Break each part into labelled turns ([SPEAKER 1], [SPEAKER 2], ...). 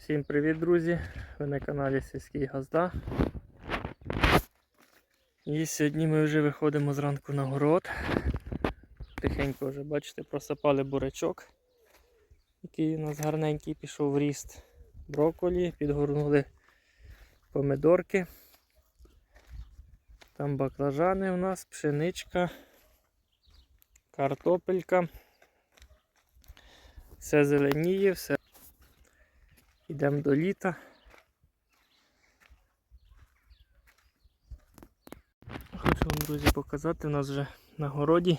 [SPEAKER 1] Всім привіт, друзі! Ви на каналі Сільський Газда. І сьогодні ми вже виходимо зранку на город. Тихенько вже, бачите, просипали бурячок, який у нас гарненький пішов в ріст. Брокколі, підгорнули помидорки. Там баклажани у нас, пшеничка, картопелька. Все зеленіє, все Йдемо до літа. Хочу вам, друзі, показати, у нас вже на городі.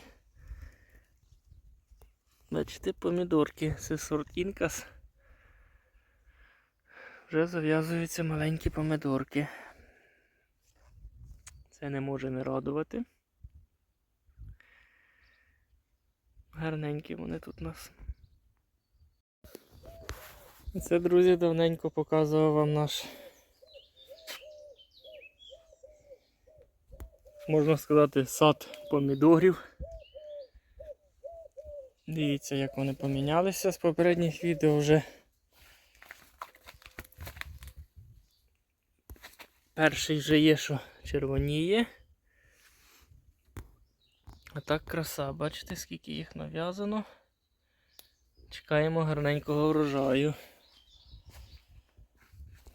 [SPEAKER 1] Бачите, помідорки, це сорт інкас. Вже зав'язуються маленькі помидорки. Це не може не радувати. Гарненькі вони тут у нас. Це, друзі, давненько показував вам наш, можна сказати, сад помідорів. Дивіться, як вони помінялися з попередніх відео вже. Перший вже є, що червоніє. А так краса, бачите, скільки їх нав'язано. Чекаємо гарненького врожаю.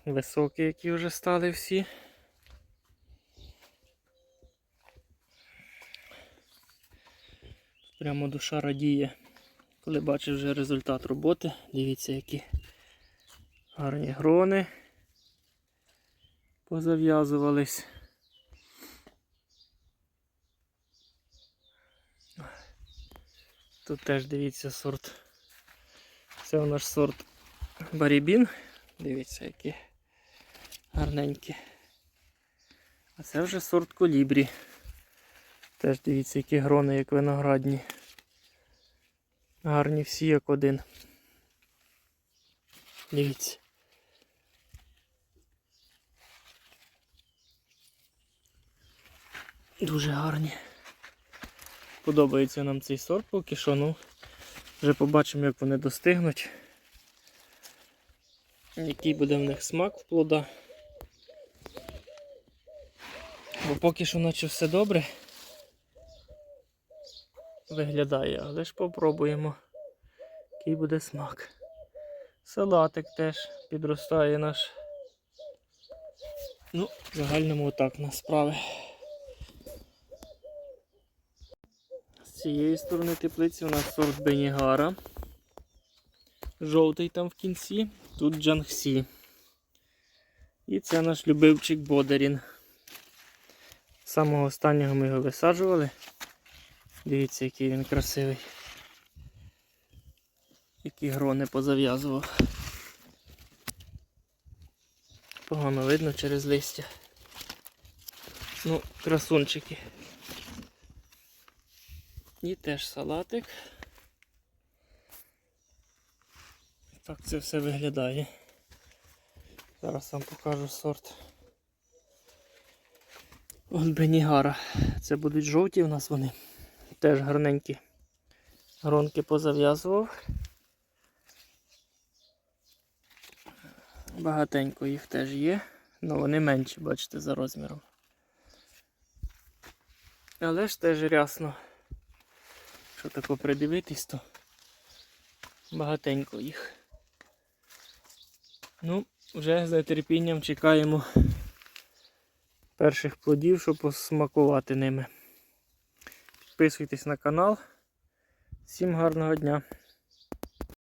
[SPEAKER 1] Високі, які вже стали всі. Прямо душа радіє, коли бачиш вже результат роботи. Дивіться, які гарні грони позав'язувались. Тут теж дивіться сорт. Це у наш сорт барібін. Дивіться, які гарненькі. А це вже сорт колібрі. Теж дивіться, які грони, як виноградні. Гарні всі як один. Дивіться. Дуже гарні. Подобається нам цей сорт поки що, ну вже побачимо, як вони достигнуть. Який буде в них смак в плода. Бо поки що наче все добре виглядає, але ж попробуємо, який буде смак. Салатик теж підростає наш. Ну, в загальному отак на справи. З цієї сторони теплиці у нас сорт Бенігара. Жовтий там в кінці, тут Джангсі. І це наш любивчик Бодарін. Самого останнього ми його висаджували. Дивіться, який він красивий. Які грони позав'язував. Погано видно через листя. Ну, красунчики. І теж салатик. Так це все виглядає. Зараз вам покажу сорт. От Бенігара. Це будуть жовті у нас вони. Теж гарненькі. Гронки позав'язував. Багатенько їх теж є, але вони менші, бачите, за розміром. Але ж теж рясно. Що тако придивитись, то багатенько їх. Ну, вже з нетерпінням чекаємо перших плодів, щоб посмакувати ними. Підписуйтесь на канал. Всім гарного дня!